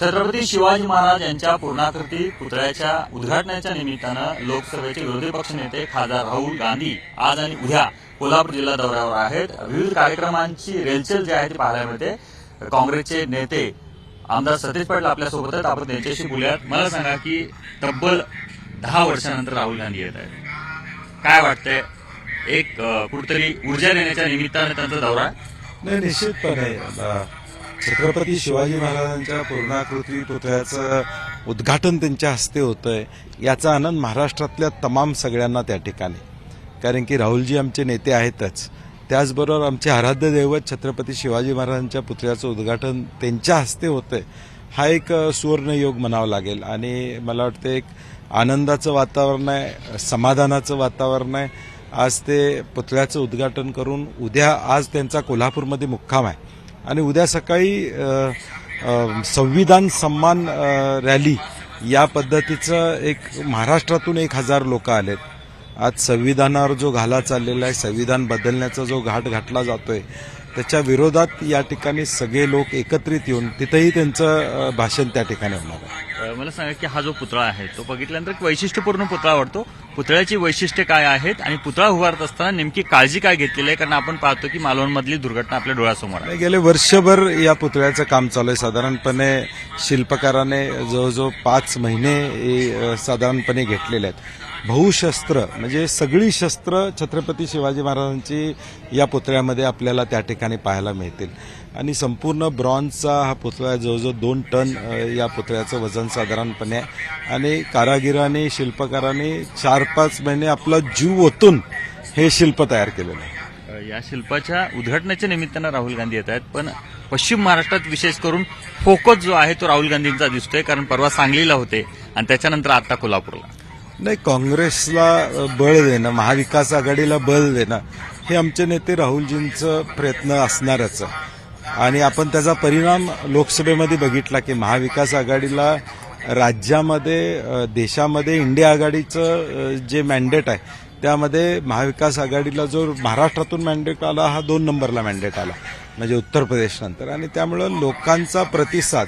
छत्रपती शिवाजी महाराज यांच्या पूर्णाकृती पुतळ्याच्या उद्घाटनाच्या निमित्तानं लोकसभेचे विरोधी पक्षनेते खासदार राहुल गांधी आज आणि उद्या कोल्हापूर जिल्हा दौऱ्यावर आहेत. विविध कार्यक्रमांची रेलचेल जी आहे ती पाहायला मिळते. काँग्रेसचे नेते आमदार सतीश पाटील आपल्यासोबत आहेत. आपण त्यांच्याशी बोलूयात. मला सांगा की तब्बल दहा वर्षानंतर राहुल गांधी येत आहेत. काय वाटतंय? एक कुठतरी ऊर्जा देण्याच्या निमित्तानं त्यांचा दौरा आहे? नाही निश्चितपणे. छत्रपती शिवाजी महाराजांच्या पूर्णाकृती पुतळ्याचं उद्घाटन त्यांच्या हस्ते होतंय. याचा आनंद महाराष्ट्रातल्या तमाम सगळ्यांना त्या ठिकाणी. कारण की राहुलजी आमचे नेते आहेतच. त्याचबरोबर आमचे आराध्य दैवत छत्रपती शिवाजी महाराजांच्या पुतळ्याचं उद्घाटन त्यांच्या हस्ते होतंय. हा एक सुवर्णयोग म्हणावा लागेल. आणि मला वाटतं एक आनंदाचं वातावरण आहे समाधानाचं वातावरण आहे. आज ते पुतळ्याचं उद्घाटन करून उद्या आज त्यांचा कोल्हापूरमध्ये मुक्काम आहे. आणि उद्या सकाळी संविधान सन्मान रॅली या पद्धतीचं एक महाराष्ट्रातून एक हजार लोक आलेत. आज संविधानावर जो घाला चाललेला आहे संविधान बदलण्याचा जो घाट घातला जातोय त्याच्या विरोधात या ठिकाणी सगळे लोक एकत्रित येऊन तिथेही त्यांचं भाषण त्या ठिकाणी होणार आहे. मला सांगा की हा जो पुतळा आहे तो बघितल्यानंतर एक वैशिष्ट्यपूर्ण पुतळा वाटतो पुतळ्याची वैशिष्ट्ये काय आहेत आणि पुतळा उभारत असताना नेमकी काळजी काय घेतलेली आहे? कारण आपण पाहतो की मालवणमधली दुर्घटना आपल्या डोळ्यासमोर आहे. गेले वर्षभर या पुतळ्याचं काम चालू आहे. साधारणपणे शिल्पकाराने जवळजवळ पाच महिने साधारणपणे घेतलेले आहेत. बहुशस्त्र म्हणजे सगळी शस्त्र छत्रपती शिवाजी महाराजांची या पुतळ्यामध्ये आपल्याला त्या ठिकाणी पाहायला मिळतील. आणि संपूर्ण ब्रॉन्झचा हा पुतळा आहे. जवळजवळ दोन टन या पुतळ्याचं वजन साधारणपणे आहे. आणि कारागिराने शिल्पकारांनी चार पाच महिने आपला जीव ओतून हे शिल्प तयार केलेलं आहे. या शिल्पाच्या उद्घाटनाच्या निमित्तानं राहुल गांधी येत आहेत. पण पश्चिम महाराष्ट्रात विशेष करून फोकस जो आहे तो राहुल गांधींचा दिसतोय कारण परवा सांगलीला होते. आणि त्याच्यानंतर आता कोल्हापूरला. नाही काँग्रेसला बळ देणं महाविकास आघाडीला बळ देणं हे आमचे नेते राहुलजींचं प्रयत्न असणारच. आणि आपण त्याचा परिणाम लोकसभेमध्ये बघितला की महाविकास आघाडीला राज्यामध्ये देशामध्ये इंडिया आघाडीचं जे मॅन्डेट आहे त्यामध्ये महाविकास आघाडीला जो महाराष्ट्रातून मॅन्डेट आला हा दोन नंबरला मॅन्डेट आला म्हणजे उत्तर प्रदेशनंतर आणि त्यामुळं लोकांचा प्रतिसाद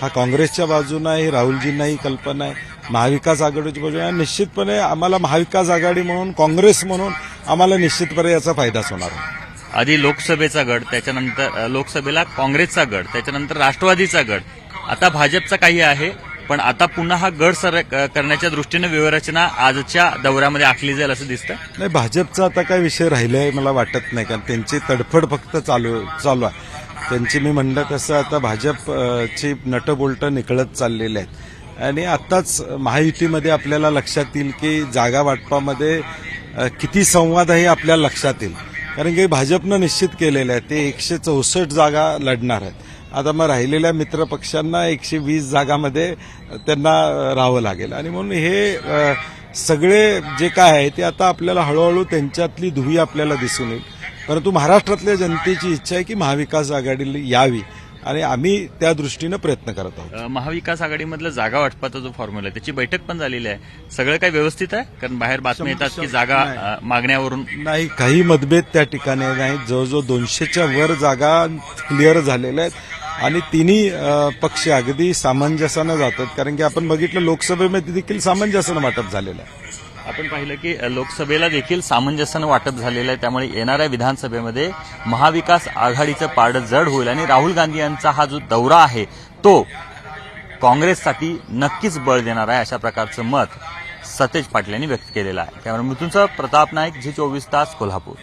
हा काँग्रेसच्या बाजूनं आहे राहुलजींनाही कल्पना आहे. महाविकास आघाडीच्या बाजूने आहे. निश्चितपणे आम्हाला महाविकास आघाडी म्हणून काँग्रेस म्हणून आम्हाला निश्चितपणे याचा फायदाच होणार आहे. आधी लोकसभेचा गट त्याच्यानंतर लोकसभेला काँग्रेसचा गट त्याच्यानंतर राष्ट्रवादीचा गट आता भाजपचा काही आहे पण आता पुन्हा हा गट सर करण्याच्या दृष्टीनं व्यूहरचना आजच्या दौऱ्यामध्ये आखली जाईल असं दिसतं नाही भाजपचा आता काय विषय राहिलाय मला वाटत नाही कारण त्यांची तडफड फक्त चालू चालू आहे. त्यांची मी म्हणलं तसं आता भाजपची नटबोल्ट निकळत चाललेली आहेत. आणि आत्ताच महायुतीमध्ये आपल्याला लक्षात येईल की जागा वाटपामध्ये किती संवाद आहे हे आपल्याला लक्षात येईल. कारण की भाजपनं निश्चित केलेलं आहे ते एकशे चौसष्ट जागा लढणार आहेत. आता मग राहिलेल्या मित्र पक्षांना एकशे वीस जागामध्ये त्यांना राहावं लागेल. आणि म्हणून हे सगळे जे काय आहे ते आता आपल्याला हळूहळू त्यांच्यातली धुवी आपल्याला दिसून येईल. परंतु महाराष्ट्रातल्या जनतेची इच्छा आहे की महाविकास आघाडीला यावी. आणि आम्ही त्या दृष्टीनं प्रयत्न करत आहोत. महाविकास आघाडीमधलं जागा वाटपाचा जो फॉर्म्युला आहे त्याची बैठक पण झालेली आहे. सगळं काही व्यवस्थित आहे? कारण बाहेर बातम्या येतात की जागा मागण्यावरून नाही काही मतभेद त्या ठिकाणी नाही. जवळजवळ दोनशेच्या वर जागा क्लिअर झालेल्या आहेत. आणि तिन्ही पक्ष अगदी सामंजस्यानं जातात. कारण की आपण बघितलं लोकसभेमध्ये देखील सामंजस्यानं वाटप झालेलं आहे. आपण पाहिलं की लोकसभेला देखील सामंजस्यानं वाटप झालेलं आहे. त्यामुळे येणाऱ्या विधानसभेमध्ये महाविकास आघाडीचं पाड जड होईल आणि राहुल गांधी यांचा हा जो दौरा आहे तो काँग्रेससाठी नक्कीच बळ देणार आहे अशा प्रकारचं मत सतेज पाटील यांनी व्यक्त केलेलं आहे. त्यामुळे मृत्यूंचा प्रताप नाईक झी चोवीस तास कोल्हापूर.